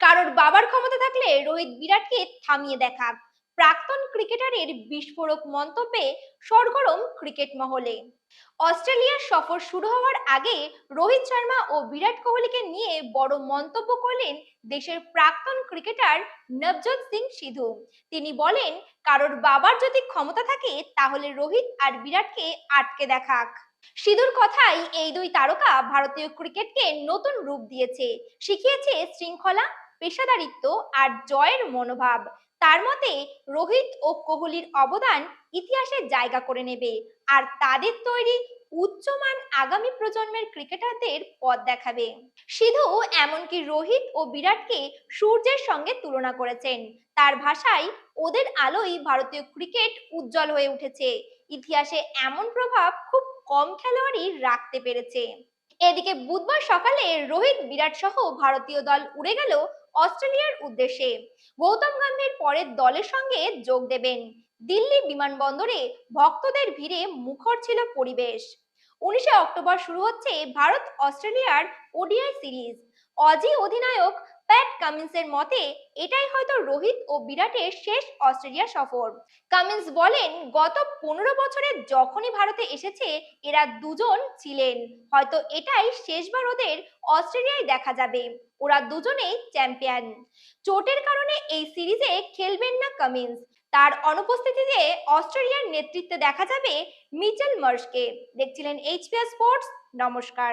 কারোর বাবার ক্ষমতা থাকলে রোহিত বিরাটকে থামিয়ে দেখাক প্রাক্তন ক্রিকেটারের বিস্ফোরক মন্তব্যে সরগরম ক্রিকেট মহলে। অস্ট্রেলিয়ার সফর শুরু হওয়ার আগে রোহিত শর্মা ও বিরাট কোহলিকে নিয়ে বড় মন্তব্য করলেন দেশের প্রাক্তন ক্রিকেটার নবজোৎ সিং সিধু। তিনি বলেন, কারোর বাবার যদি ক্ষমতা থাকে, তাহলে রোহিত আর বিরাটকে আটকে দেখাক। সিধুর কথাই এই দুই তারকা ভারতীয় ক্রিকেটকে নতুন রূপ দিয়েছে। শিখিয়েছে শৃঙ্খলা পেশাদারিত্ব আর জয়ের মনোভাব। তার মতে, রোহিত ও কোহলির অবদান ইতিহাসে জায়গা করে নেবে আর তাদের তৈরি উচ্চমান আগামী প্রজন্মের ক্রিকেটারদের পথ দেখাবে। সিধু এমনকি রোহিত ও বিরাটকে সূর্যের সঙ্গে তুলনা করেছেন। তার ভাষায়, ওদের আলোই ভারতীয় ক্রিকেট উজ্জ্বল হয়ে উঠেছে। ইতিহাসে এমন প্রভাব খুব কম খেলোয়াড়ই রাখতে পেরেছে। এদিকে বুধবার সকালে রোহিত বিরাট সহ ভারতীয় দল উড়ে গেল অস্ট্রেলিয়ার উদ্দেশ্যে। গৌতম গম্ভীর পরের দলের সঙ্গে যোগ দেবেন। দিল্লি বিমানবন্দরে ভক্তদের ভিড়ে মুখর ছিল পরিবেশ। উনিশে অক্টোবর শুরু হচ্ছে ভারত অস্ট্রেলিয়ার ওডিআই সিরিজ। অজি অধিনায়ক প্যাট কামিন্সের মতে, এটাই হয়তো রোহিত ও বিরাটের শেষ অস্ট্রেলিয়া সফর। কামিন্স বলেন, গত পনেরো বছরে যখনই ভারতে এসেছে, এরা দুজন ছিলেন। হয়তো এটাই শেষবার ওদের অস্ট্রেলিয়ায় দেখা যাবে। ওরা দুজনেই চ্যাম্পিয়ন। চোটের কারণে এই সিরিজে খেলবেন না কামিন্স তার অনুপস্থিতিতে অস্ট্রেলিয়ার নেতৃত্বে দেখা যাবে মিচেল মার্শকে। দেখছিলেন এইচপিএস স্পোর্টস নমস্কার।